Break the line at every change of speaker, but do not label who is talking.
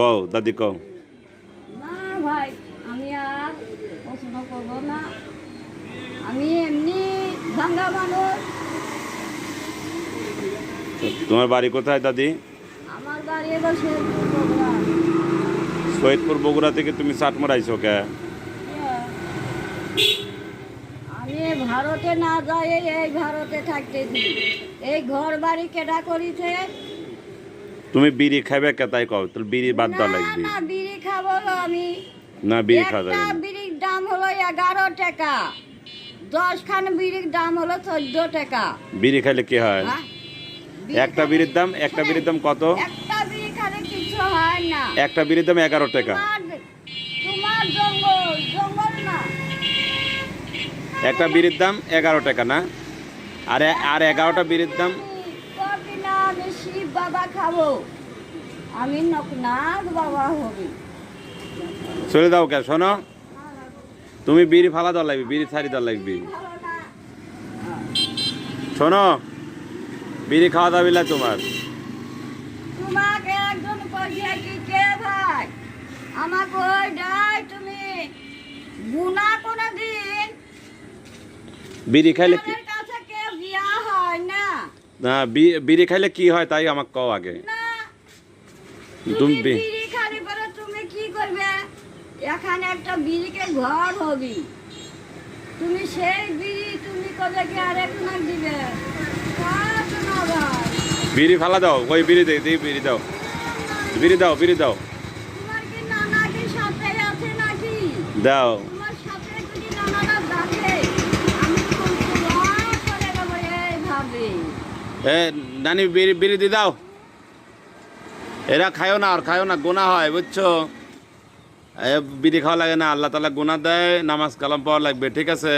কও দাদি কও।
না ভাই আমি আর পছন্দ করব না। আমি এমনি ভাঙ্গা মানুষ।
তোমার বাড়ি কোথায় দাদি?
আমার বাড়ি এবার।
সৈয়দপুর বগুড়া। থেকে তুমি চাট মারাইছো কে?
আমি ভারতে না যাই এই ভারতে থাকতেছি এই ঘর বাড়ি কেটা করিছে?
তুমি বিড়ি খাবে কে তাই কও তোর বিড়ি বাদ দেওয়া
না
লাগবে।
না বিড়ি খাব না আমি।
না বিড়ি খাওয়া যাবে না।
বিড়ির দাম হলো এগারো টাকা। দশ খান বিড়ির দাম হলো চোদ্দ টাকা।
বিড়ি খাইলে কি হয়?
হ্যাঁ?
একটা বিড়ির দাম একটা বিড়ির দাম কত?
একটা বিড়ি খালে কিছু হয় না।
একটা বিড়ির দাম এগারো টাকা।
তোমার- জঙ্গল জঙ্গল না।
একটা বিড়ির দাম এগারো টাকা না? আর আর এগারোটা বিড়ির দাম
আমি শিব বাবা খাব। আমি নকনাথ বাবা হবি।
চলে দাও কে শোনো। তুমি বিড়ি ফালা দেওয়া লাগবে বিড়ি ছাড়ি দেওয়া লাগবে। শোনো বিড়ি খাওয়া দাবি না তোমার।
তোমাকে একজন কইছে কি কে ভাই? আমাকে ওই ডাই তুমি। গুনা কোনো দিন
বিড়ি খাইলে কি?
না
বিড়ি খাইলে কি হয় তাই আমাকে কও আগে।
না
তুমি
বিড়ি খালি পরে তুমি কি করবে? এখানে একটা বিড়িকে ঘর হবি। তুমি সেই বিড়ি তুমি কোথাকে আরেক না দিবে? কাজ না ভাই
বিড়ি ফালা দাও ওই বিড়ি দে দিই বিড়ি দাও। বিড়ি দাও বিড়ি দাও।
তোমার কি নানা কি সাথে আছে নাকি?
দাও।
তোমার সাথে যদি নানারা
এ, নানি, বিড়ি বিড়ি দাও। এরা খায়ও না, আর খায়ও না গোনা হয়, বুঝছ? এ, বিড়ি খাওয়া লাগে না, আল্লাহ তালা গোনা দেয়, নামাজ কালাম পাওয়া লাগবে, ঠিক আছে?